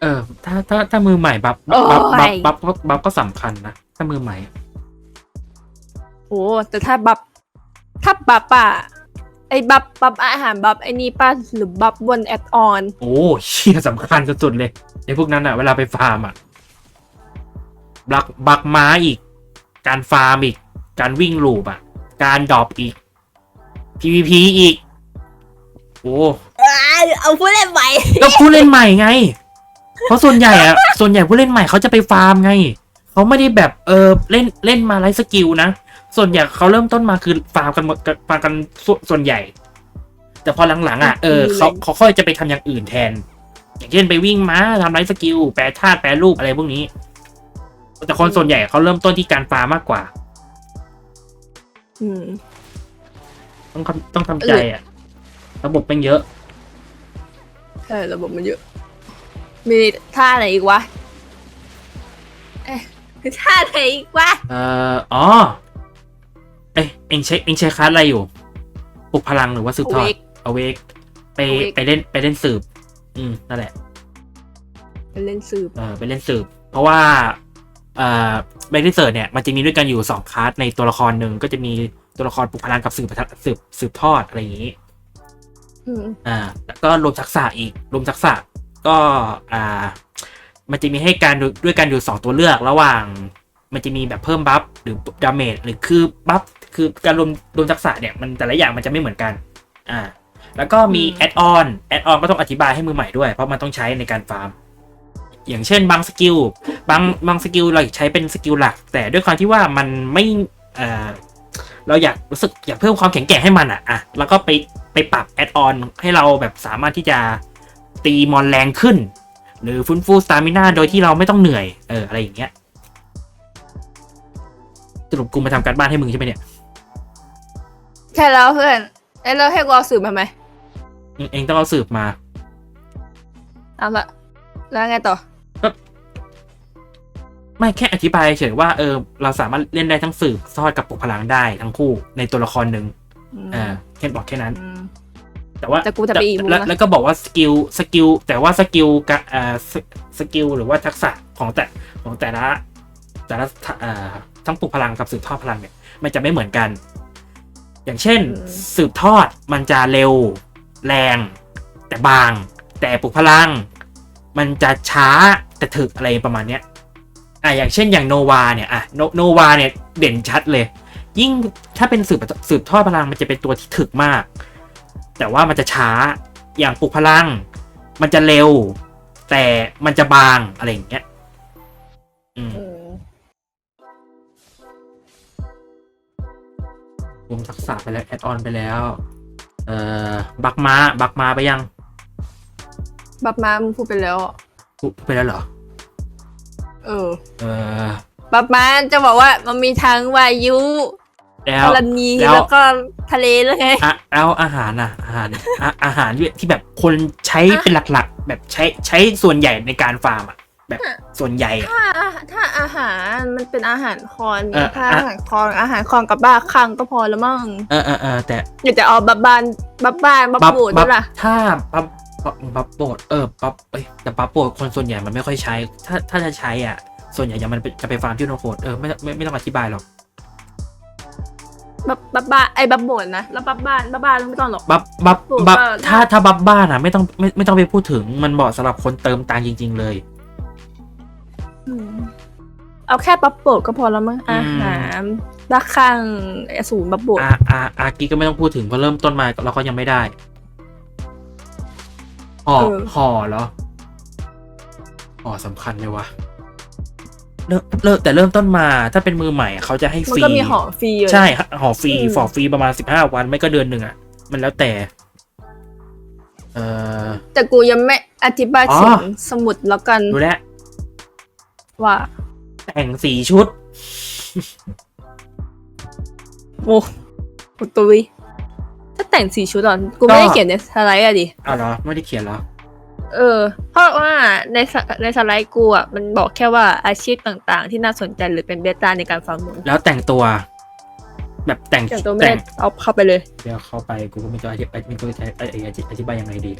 เออ ถ้าถ้าถ้ามือใหม่บัฟโอ้บัฟยบัฟบัฟบัฟก็สำคัญนะ ถ้ามือใหม่ โอ้แต่ถ้าบัฟถ้าบัฟอะไอ้บัฟบัฟอาหารบัฟไอ้นี่ป้าหรือบัฟบนแอดออน โอ้เชี่ยสำคัญสุดๆเลยไอ้พวกนั้นอะเวลาไปฟาร์มอะบักบักม้าอีก การฟาร์มอีก การวิ่งลูปอะการดรอปอีก PVP อีก โอ้เอาผู้เล่นใหม่แล้วผู้เล่นใหม่ไง เพราะส่วนใหญ่อะส่วนใหญ่ผู้เล่นใหม่เขาจะไปฟาร์มไงเขาไม่ได้แบบเออเล่นเล่นมาไร้สกิลนะส่วนใหญ่เขาเริ่มต้นมาคือฟาร์มกันหมดฟาร์มกันส่วนส่วนใหญ่ แต่พอหลังๆอะเออเขาเขาค่อยจะไปทำอย่างอื่นแทน อย่างเช่นไปวิ่งม้าทำไร้สกิลแปรธาตุแปรรูปอะไรพวกนี้ แต่คนส่วนใหญ่เขาเริ่มต้นที่การฟาร์มมากกว่าอืมต้องทำต้องทำใจอะ ระบบเป็นเยอะใช่ระบบมันเยอะ มีท่าไหนอีกวะเอ๊ะท่าไหนอีกวะเอ่ออ๋อ เอ้ยเองใช้เองใช้คลาสอะไรอยู่ปลุกพลังหรือว่าสืบทอด Awake เอาเวกไป Awake ไปเล่นไปเล่นสืบ อืมนั่นแหละเป็นเล่นสืบเออไปเล่นสืบ เพราะว่าเอ่อแบงค์ที่เสิร์เนี่ยมันจะมีด้วยกันอยู่สองคลาสในตัวละครหนึ่งก็จะมีตัวละครปลุกพลังกับสืบสืบสืบทอดอะไรอย่างนี้ อืม อ่าแล้วก็รวมทักษะอีกรวมทักษะ ก็อ่ามันจะมีให้การดูด้วยกันอยู่สองตัวเลือกระหว่างมันจะมีแบบเพิ่มบัฟหรือดาเมจหรือคือบัฟคือการรวมรวมทักษะเนี่ยมันแต่ละอย่างมันจะไม่เหมือนกันอ่าแล้วก็มีแอดออนแอดออนก็ต้องอธิบายให้มือใหม่ด้วย เพราะมันต้องใช้ในการฟาร์ม อย่างเช่นบางสกิลบางบางสกิลเราใช้เป็นสกิลหลัก แต่ด้วยความที่ว่ามันไม่เอ่อเราอยากรู้สึกอยากเพิ่มความแข็งแกร่งให้มันอะอะแล้วก็ไปไปปรับแอดออนให้เราแบบสามารถที่จะ ตีมอนแรงขึ้น หรือฟื้นฟูสตามินาโดยที่เราไม่ต้องเหนื่อย เออ อะไรอย่างเงี้ยสรุปกูมาทำการบ้านให้มึงใช่ไหมเนี่ยใช่แล้วเพื่อนเอ้ยแล้วให้กูเอาสืบมาไหมเองเองต้องเอาสืบมาเอาละแล้วไงต่อ ไม่แค่อธิบายเฉยว่าเออเราสามารถเล่นได้ทั้งสืบทอดกับปลุกพลังได้ทั้งคู่ในตัวละครหนึ่งอืมเออแค่บอกแค่นั้นอืม แต่ว่าแต่กูจะไปอีกมุมนะแล้วแล้วก็บอกว่าสกิลสกิลแต่ว่าสกิลกะเอ่อสสกิลหรือว่าทักษะของแต่ของแต่ละแต่ละเอ่อทั้งปลุกพลังกับสืบทอดพลังเนี่ย มันจะไม่เหมือนกัน อย่างเช่นสืบทอดมันจะเร็ว แรง แต่บาง แต่ปลุกพลัง มันจะช้าแต่ถึกอะไรประมาณเนี้ยอะอย่างเช่นอย่างโนวาเนี่ยอะโนโนวาเนี่ยเด่นชัดเลย ยิ่งถ้าเป็นสืบสืบทอดพลังมันจะเป็นตัวที่ถึกมาก แต่ว่ามันจะช้าอย่างปลุกพลัง มันจะเร็ว แต่มันจะบางอะไรอย่างเงี้ยอืมอืมรวมทักษะไปแล้วแอดออนไปแล้ว เอ่อ บักมาบักมาไปยัง บัฟมามึงพูดไปแล้วอะพูดไปแล้วเหรอ เออ เออ บัฟมาจะบอกว่ามันมีทั้งวายุ แล้วธรณีแล้วแล้วก็ทะเลแล้วไงอะแล้วอาหารอะอาหารอะอาหารที่แบบคนใช้เป็นหลักๆ แบบใช้ใช้ส่วนใหญ่ในการฟาร์มอะแบบส่วนใหญ่อะถ้าอาถ้าอาหารมันเป็นอาหารคอนเออถ้าอะอาหารคอนอาหารคอนกับบ้าคังก็พอแล้วมั้งเออเออเออแต่อยากจะเอาบับบานบับบานบับบูดด้วยล่ะถ้าบับบับบับโบดเออบับเอ้ยแต่บับโบดคนส่วนใหญ่มันไม่ค่อยใช้ ถ้าถ้าจะใช้อะ ส่วนใหญ่จะมันจะไปฟาร์มที่โนโคดเออไม่ไม่ไม่ต้องอธิบายหรอก บับบับบานไอ้บับบูดนะแล้วบับบานบับบานไม่ต้องหรอก บับบับปลูกบับบ้านถ้าถ้าบับบ้านอะไม่ต้องไม่ไม่ต้องไปพูดถึงมันเหมาะสำหรับคนเติมตังค์จริง ๆ เลย อืมเอาแค่บับบูดก็พอแล้วมั้งอือามหารบักคังไอ้ศูนย์บับบูดอาอาอากีก็ไม่ต้องพูดถึงเพราะเริ่มต้นมาเราก็ยังไม่ได้ห่อห่อเหรอห่อสำคัญเลยวะ เริ่มเริ่มแต่เริ่มต้นมาถ้าเป็นมือใหม่อะเขาจะให้มันฟรีก็มีห่อฟรีอยู่ใช่ห่อฟรีอืมฝอฟรีประมาณสิบห้าวันไม่ก็เดือนหนึ่งอะ มันแล้วแต่ เออ แต่กูยังไม่อธิบายอ๋อ ถึงสมุดแล้วกันดูแลวว่าแต่งสีชุด โอ้ปุตุยถ้าแต่งสีชุดอะกูไม่ได้เขียนในสไลด์อะดิ อ้าวเหรอ ไม่ได้เขียนเหรอ เออ เพราะว่าในสในสไลด์กูอะมันบอกแค่ว่าอาชีพต่างๆ ที่น่าสนใจหรือเป็นเบต้าในการฟังมึงแล้วแต่งตัว แบบแต่งอย่างตัวไม่ได้เอาเข้าไปเลย เดี๋ยวเข้าไปกูก็ไม่รู้อธิบายไม่รู้จะอธิบายยังไงดี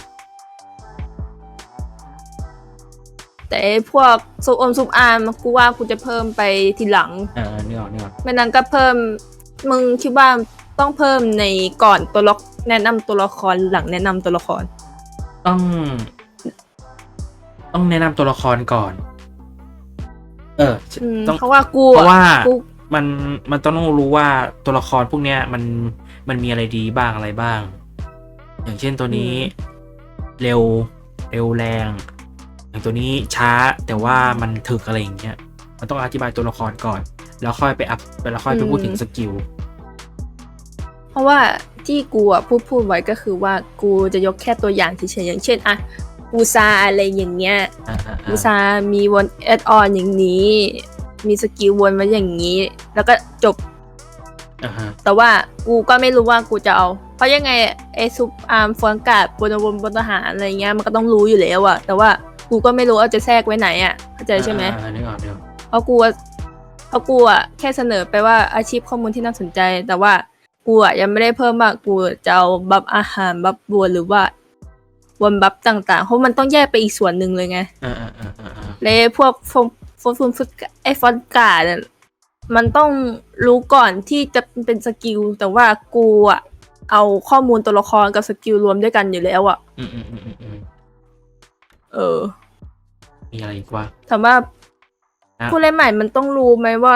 แต่ไอ้พวกซุปอมซุปอาร์มกูว่ากูจะเพิ่มไปทีหลัง เออเนื้ออกเนื้ออกไม่นั้นก็เพิ่ม มึงคิดว่าต้องเพิ่มในก่อนตัวละแนะนำตัวละครหลังแนะนำตัวละคร ต้อง ต้องแนะนำตัวละครก่อน เอออืมต้องเพราะว่ากูเพราะว่ากูมันมันต้องรู้ว่าตัวละครพวกเนี้ย มันมันมีอะไรดีบ้างอะไรบ้าง อย่างเช่นตัวนี้ เร็วเร็วแรง อย่างตัวนี้ช้าแต่ว่ามันถึกอะไรอย่างเงี้ยมันต้องอธิบายตัวละครก่อน แล้วค่อยไปอัพแล้วค่อยไปพูดถึงสกิลเพราะว่าที่กูอะพูดพูดไว้ก็คือว่ากูจะยกแค่ตัวอย่างเฉยๆอย่างเช่นอะ อูซาอะไรอย่างเงี้ยอ่าอ่าอูซามีวนแอดออนอย่างนี้ มีสกิลวนมาอย่างนี้ แล้วก็จบ อ่าฮะแต่ว่ากูก็ไม่รู้ว่ากูจะเอา เพราะยังไงไอซุปอาร์มฟอนการ์ดบนบนบนทหารอะไรเงี้ยมันก็ต้องรู้อยู่แล้วอะแต่ว่ากูก็ไม่รู้ว่าจะแทรกไว้ไหนอะเข้าใจใช่ไหม อ่าอ่านึกออกนึกออกเพราะกูอะเพราะกูอะแค่เสนอไปว่าอาชีพข้อมูลที่น่าสนใจ แต่ว่ากูอะยังไม่ได้เพิ่มว่ากูจะเอาบัฟอาหารบัฟบัวหรือว่า วนบัฟต่างๆ เพราะมันต้องแยกไปอีกส่วนหนึ่งเลยไงอ่าอ่าอ่าอ่าอ่าเลยพวกฟอนฟอนฟอนฟอนไอฟอนการ์ดเนี่ยมันต้องรู้ก่อนที่จะเป็นสกิล แต่ว่ากูอะเอาข้อมูลตัวละครกับสกิลรวมด้วยกันอยู่แล้วอะอืมอืมอืมอืมอืมเออ มีอะไรอีกวะ ถามว่าอะ ผู้เล่นใหม่มันต้องรู้ไหมว่า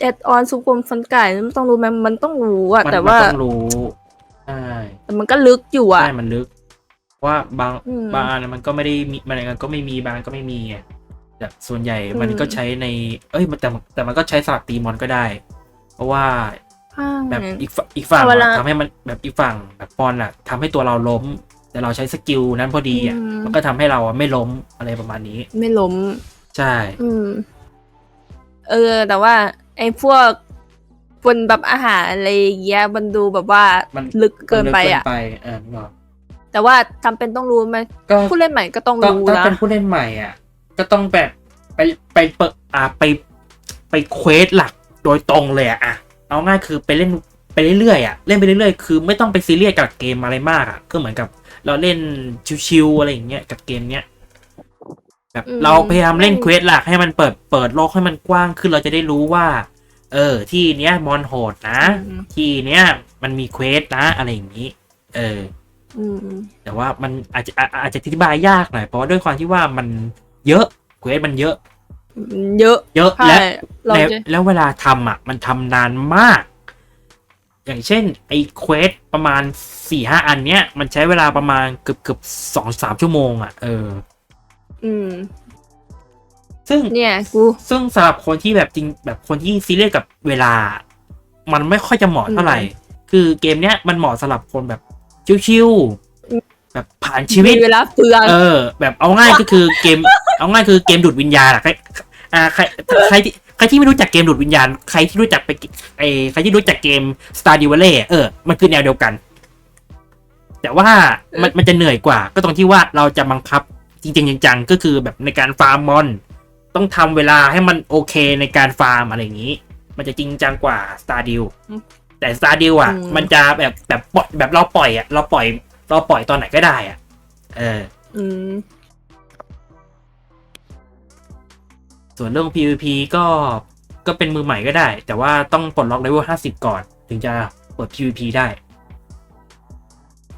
แอดออนซุปกลมฟันไก่มันต้องรู้ไหมมันต้องรู้อะมันแต่มันว่าต้องรู้ใช่แต่มันก็ลึกอยู่อะใช่มันลึก ว่าบางอืม บางอันมันก็ไม่ได้มีมันมันก็ไม่มีบางอันก็ไม่มีไงแต่ส่วนใหญ่อืมมันก็ใช้ใน เอ้ยมันแต่แต่มันก็ใช้สลับตีมอนก็ได้ เพราะว่าแบบอีกฝั่งอีกฝั่งเวลาอะทำให้มันแบบอีกฝั่งแบบปอนอะทำให้ตัวเราล้ม แต่เราใช้สกิลนั้นพอดีอะอืม มันก็ทำให้เราอะไม่ล้มอะไรประมาณนี้ ไม่ล้ม ใช่ อืม เออ แต่ว่า ไอ้พวกบนแบบอาหารอะไรอย่างเงี้ยมันดูแบบว่ามัน ลึกเกินไปอะ มัลึกเกินไปเออนึกออก แต่ว่าจำเป็นต้องรู้ไหมก็ผู้เล่นใหม่ก็ต้องก็รู้ถ้านะเป็นผู้เล่นใหม่อะ ก็ต้องแบบไปไปเปิดอ่าไปไปเควสหลักโดยตรงเลยอะอะเอาง่ายคือไปเล่นไปเรื่อยๆอะเล่นไปเรื่อยๆคือไม่ต้องไปซีเรียสกับเกมอะไรมากอะก็เหมือนกับเราเล่นชิวๆอะไรอย่างเงี้ยกับเกมเนี้ยแบบอืมเราพยายามเล่นเควสหลักให้มันเปิดเปิดโลกให้มันกว้างขึ้นเราจะได้รู้ว่า เออ ที่เนี้ยมอนโหดนะ อืมที่เนี้ยมันมีเควสนะอะไรอย่างนี้ เอออืม แต่ว่ามันอาจจะอาอาจจะอธิบายยากหน่อยเพราะว่าด้วยความที่ว่ามันเยอะเควสมันเยอะ เยอะเยอะใช่และเราแล้วจะแล้วเวลาทำอะ มันทำนานมาก อย่างเช่น ไอ้เควสประมาณสี่ห้าอันเนี้ย มันใช้เวลาประมาณเกือบเกือบสองสามชั่วโมง อะ เออ อืม ซึ่งเนี่ยกูซึ่งสำหรับคนที่แบบจริงแบบคนที่ซีเรียสกับเวลา มันไม่ค่อยจะเหมาะเท่าไหร่ คือเกมเนี้ยมันเหมาะสำหรับคนแบบ ชิวๆแบบผ่านชีวิต มีเวลาเปลือง เออ แบบเอาง่ายก็คือเกม เอาง่ายคือเกมดูดวิญญาณอะใครอ่าใครใครที่ใครที่ไม่รู้จักเกมดูดวิญญาณ ใครที่รู้จักไปไอใครที่รู้จักเกม Stardew Valley อะเออ มันคือแนวเดียวกัน แต่ว่ามันมันจะเหนื่อยกว่า ก็ตรงที่ว่าเราจะบังคับจริงๆจังๆก็คือแบบในการฟาร์มมอน ต้องทำเวลาให้มันโอเคในการฟาร์มอะไรอย่างนี้ มันจะจริงจังกว่า Stardew แต่ Stardew อะอืมมันจะแบบแบบปล่อยแบบเราปล่อยอะเราปล่อยเราปล่อยตอนไหนก็ได้อะ เอออืมส่วนเรื่อง PVP ก็ก็เป็นมือใหม่ก็ได้ แต่ว่าต้องปลดล็อกเลเวล50ก่อน ถึงจะเปิด PVP ได้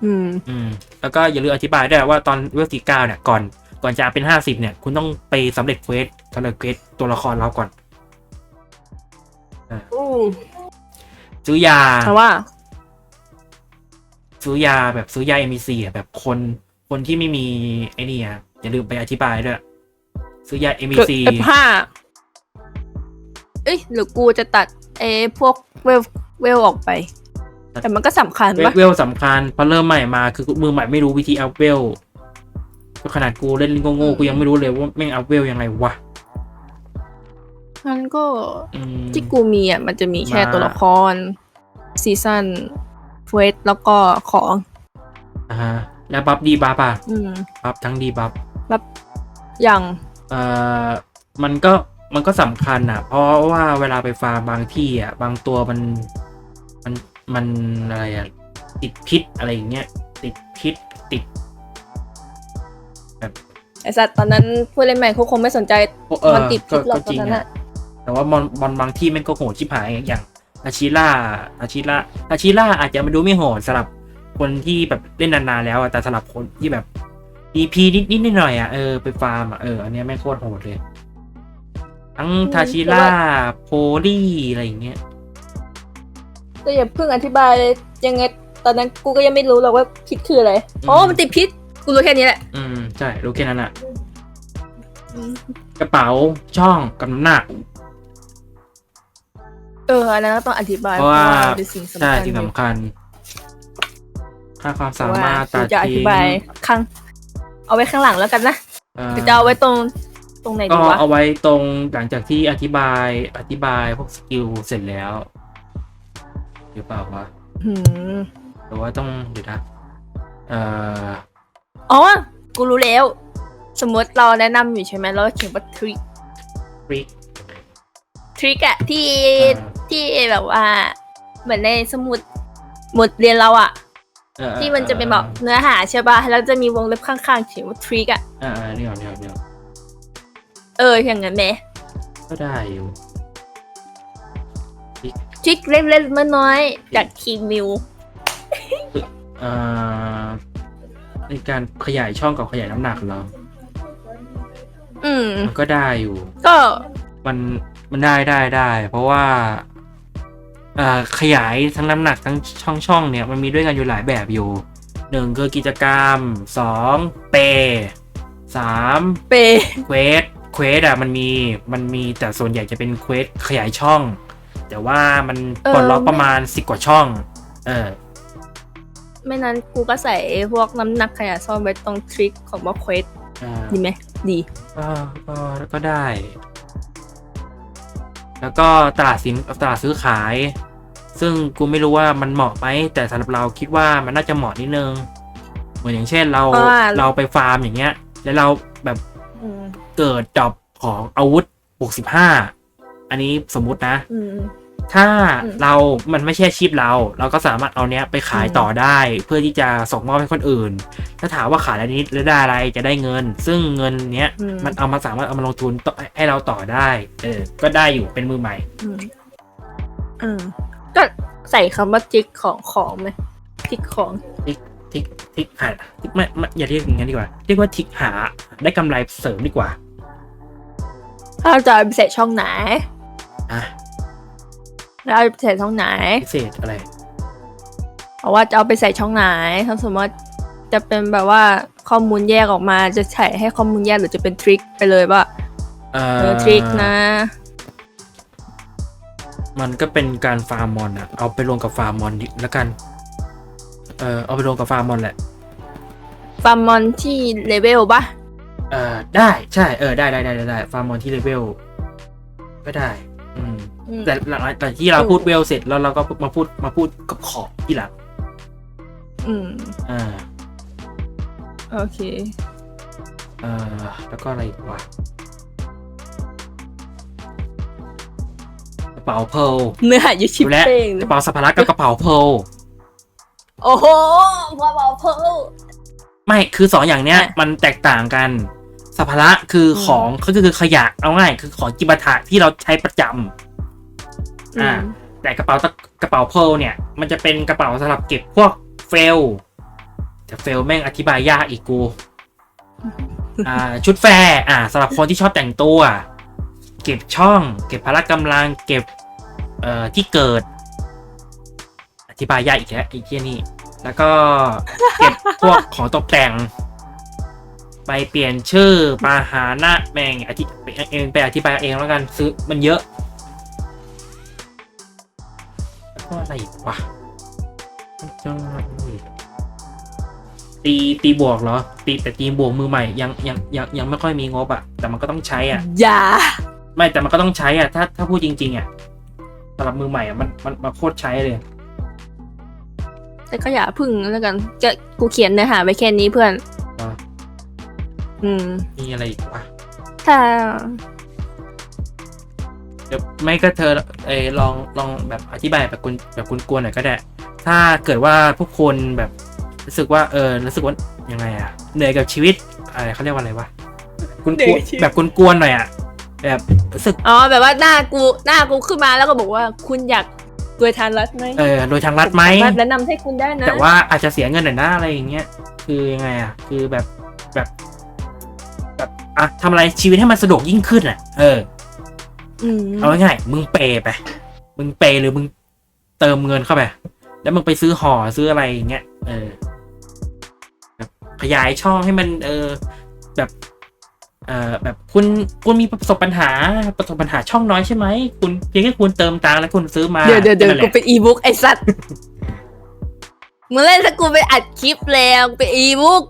อืม อืม แล้วก็อย่าลืมอธิบายด้วยว่าตอนเลเวลที่9เนี่ยก่อนก่อนจะเป็น50เนี่ย คุณต้องไปสำเร็จเควสสำเร็จเควสตัวละครเราก่อนอืม ซื้อยาแต่ว่า ซื้อยาแบบซื้อยา MEC อะแบบคนคนที่ไม่มีไอ้นี่อะอย่าลืมไปอธิบายด้วยซื้อยาเกิด MEC F5 เอ้ยหรือกูจะตัดไอ้พวกเวลเวลออกไป แต่มันก็สำคัญเวปะเวลสำคัญเพราะเริ่มใหม่มาคือมือใหม่ไม่รู้วิธีอัพเวลขนาดกูเล่นโง่ๆกูยังไม่รู้เลยว่าแม่งอัพเวลยังไงวะ มันก็อืม ที่กูมีอะมันจะมีแค่มา ตัวละครซีซั่นเฟสแล้วก็ของ อ่าฮะแล้วบัฟดีบัฟอะอืมบัฟทั้งดีบัฟแบบอย่างเอ่อมันก็มันก็สำคัญอะ เพราะว่าเวลาไปฟาร์มบางที่อะ บางตัวมันมันมันอะไรอะ ติดพิษอะไรอย่างเงี้ยติดพิษติด ไอไอสัตว์ตอนนั้นผู้เล่นใหม่เขาคงไม่สนใจ โอ้เออมันติดก็พิษหรอกก็จริงตอนนั้นอะ อะ แต่ว่ามอนมอนบางที่แม่งก็โหดชิบหายอย่างอาชิล่าอาชิล่าอาชิล่าอาจจะมาดูไม่โหดสำหรับคนที่แบบเล่นนานๆแล้วอะแต่สำหรับคนที่แบบ EP นิดนิดๆหน่อยๆอะเออไปฟาร์มอะเอออันเนี้ยแม่งโคตรโหดเลย ทั้งทาชิล่าโพลี่อะไรอย่างเงี้ยก็อย่าเพิ่งอธิบายเลยยังไงตอนนั้นกูก็ยังไม่รู้หรอกว่าพิษคืออะไรอ๋อมันติดพิษกูรู้แค่นี้แหละ อืมใช่รู้แค่นั้นอะกระเป๋าช่องกับน้ำหนัก เอออันนั้นก็ต้องอธิบายเพราะว่าเป็นสิ่งสำใช่คัญสิ่งสำคัญ ค่าความสามารถว่าตักูดจะอธิทิ้งบายข้างเอาไว้ข้างหลังแล้วกันนะเอ่อหรือจะเอาไว้ตรงตรงไหนก็ดีวะเอาไว้ตรงหลังจากที่อธิบายอธิบายพวกสกิลเสร็จแล้วหรือเปล่าวะหืมหรือว่าต้องเดี๋ยวนะเอ่ออ๋อ กูรู้แล้ว สมมติเราแนะนำอยู่ใช่ไหมเราก็เขียนว่าทริคฟริก ทริคอะที่อ่าที่แบบว่า เหมือนในสมุดหมดเรียนเราอะเอ่อที่มันจะเป็นแบบเนื้อหาใช่ป่ะแล้วจะมีวงเล็บข้างๆเขียนว่าทริคอะอ่าอ่านี่ก่อนนี่ก่อนนี่ก่อนเอออย่างนั้นไหมก็ได้อยู่ทริคเล็กๆน้อยๆจากทีมมิวเอ่อในการขยายช่องกับขยายน้ำหนักเหรออืมมันก็ได้อยู่ ก็มัน มันได้ได้ได้เพราะว่าเอ่อขยายทั้งน้ำหนักทั้งช่องช่องเนี่ยมันมีด้วยกันอยู่หลายแบบอยู่หนึ่งคือกิจกรรมสองเปย์สามเปเควสเควสอะมันมีมันมีแต่ส่วนใหญ่จะเป็นเควสขยายช่อง แต่ว่ามันปลดล็อกประมาณสิบกว่าช่อง เออ ไม่นั้นกูก็ใส่พวกน้ำหนักขยะซ่อนไว้ตรงทริคของว่าเควสอ่าดีไหมดีก็ก็ก็ได้ แล้วก็ตลาดสินตลาดซื้อขาย ซึ่งกูไม่รู้ว่ามันเหมาะไหมแต่สำหรับเราคิดว่ามันน่าจะเหมาะนิดนึง เหมือนอย่างเช่นเราเพราะว่า เราไปฟาร์มอย่างเงี้ย แล้วเราแบบอืมเกิดดรอปของอาวุธบวกสิบห้าอันนี้สมมุตินะ อืม ถ้าอืมเรามันไม่ใช่อาชีพเรา เราก็สามารถเอาเนี้ยไปขายอืมต่อได้เพื่อที่จะส่งมอบให้คนอื่น ถ้าถามว่าขายอันนี้แล้วได้อะไรจะได้เงิน ซึ่งเงินเนี้ยอืมมันเอามาสามารถเอามาลงทุนต่อให้เราต่อได้ เออ ก็ได้อยู่เป็นมือใหม่อืมอืมก็ใส่คำว่าจิกของของไหมจิกของทิกทิกหาทิกไม่ไม่อย่าเรียกอย่างนั้นดีกว่าเรียกว่าทิกหาได้กำไรเสริมดีกว่า ถ้าจะเอาไปใส่ช่องไหนอะ แล้วเอาไปใส่ช่องไหน พิเศษอะไร เพราะว่าจะเอาไปใส่ช่องไหน ถ้าสมมติจะเป็นแบบว่าข้อมูลแยกออกมาจะใส่ให้ข้อมูลแยกหรือจะเป็นทริคไปเลยว่าเอเอออทริคนะ มันก็เป็นการฟาร์มมอนอะเอาไปรวมกับฟาร์มมอนดิแล้วกัน เออเอาไปรวมกับฟาร์มมอนแหละ ฟาร์มมอนที่เลเวลปะเออได้ใช่เออได้ได้ได้ได้ได้ฟาร์มมอนที่เลเวลก็ได้ อืมอืม แต่หลังแต่ที่เราพูดเวลเสร็จแล้วเราก็มาพูดมาพูดกับขอบที่หลังอืม อ่า โอเค เออแล้วก็อะไรอีกวะกระเป๋าเพลเนื้อหาอยู่ชิปดูแลเป้งกระเป๋าสัมภาระกับกระเป๋าเพลโอ้โหพอบอกเพิ่มไม่คือสองอย่างเนี้ยอะมันแตกต่างกันสัมภาระคืออมของก็คือขยะเอาง่ายคือของจิปาถะที่เราใช้ประจำ อ่าแต่กระเป๋ากระเป๋าเพลเนี่ย มันจะเป็นกระเป๋าสำหรับเก็บพวกเฟลแต่เฟลแม่งอธิบายยากอีกกูอ่าชุดแฟร์อ่าสำหรับคนที่ชอบแต่งตัว เก็บช่อง เก็บพละกำลัง เก็บเอ่อที่เกิด อธิบายยากอีกแล้วไอ้เที่ยนี่แล้วก็เก็บพวกของตกแต่ง ไปเปลี่ยนชื่อปาหานะแม่งอธิเองไปอธิบายเองแล้วกันซื้อมันเยอะ แล้วก็อะไรอีกวะจังตีตีบวกเหรอ ตีแต่ตีบวกมือใหม่ยังยังยังยังไม่ค่อยมีงบอะแต่มันก็ต้องใช้อะ อย่า ไม่แต่มันก็ต้องใช้อะ ถ้าถ้าพูดจริง ๆ อะสำหรับมือใหม่อะมันมันมันโคตรใช้เลย แต่ก็อย่าพึ่งแล้วกันจะกูเขียนเนื้อหาไว้แค่นี้เพื่อนอ่าอืม มีอะไรอีกวะถ้า เดี๋ยวไม่ก็เธอเออลองลองแบบอธิบายแบบคุณแบบคุณกวนๆหน่อยก็ได้ ถ้าเกิดว่าพวกคนแบบรู้สึกว่าเออรู้สึกว่ายังไงอะเหนื่อยกับชีวิตอะไรเขาเรียกว่าอะไรวะคุณเด็กอาชีพแบบกวนๆหน่อยอะแบบรู้สึกอ๋อแบบว่าหน้ากูหน้ากูขึ้นมาแล้วก็บอกว่าคุณอยากรวยทานรัฐไหมเออโดยทางรัฐไหมสาารถแนะนำให้คุณได้นะแต่ว่าอาจจะเสียเงินหน่อยนะอะไรอย่างเงี้ยคือยังไงอะคือแบบแบบแบบอะทำอะไรชีวิตให้มันสะดวกยิ่งขึ้นอะ เอออืม เอาง่ายๆมึงเปย์ไป มึงเปย์หรือมึงเติมเงินเข้าไป แล้วมึงไปซื้อห่อซื้ออะไรอย่างเงี้ย เออแบบขยายช่องให้มัน เออ แบบ เอ่อแบบคุณคุณมีประสบปัญหา ประสบปัญหาช่องน้อยใช่ไหมคุณเพียงแค่คุณเติมตังค์แล้วคุณซื้อมาเดี๋ยวเดี๋ยวเดี๋ยวนั่นแหกูละเป็นอีบุ๊กไอ้สัตว์มึงเล่นถ้ากูไปอัดคลิปแล้วกูเป็นอีบุ๊ก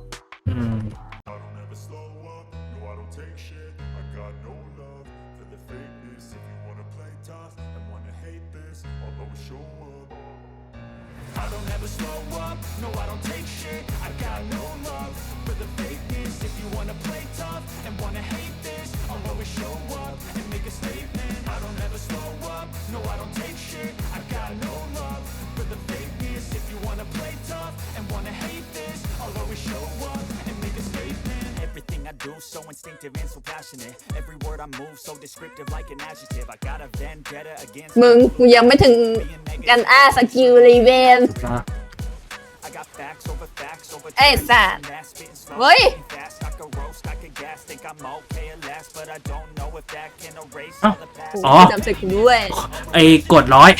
so instinctive and so passionate Every word I move so descriptive like an adjective I got a vendetta against มึงกูยังไม่ถึง being กัน negative อ้าสกิลรีเวนนะ I got facts over facts over เอ้ย theories สัตว์ and that spitting slow, เฮ้ย spitting fast I could roast I could gas think I'm okay at last but I don't know if that can erase Oh. all the past อ๋อ จำใส่กูด้วย ไอ้กดร้อย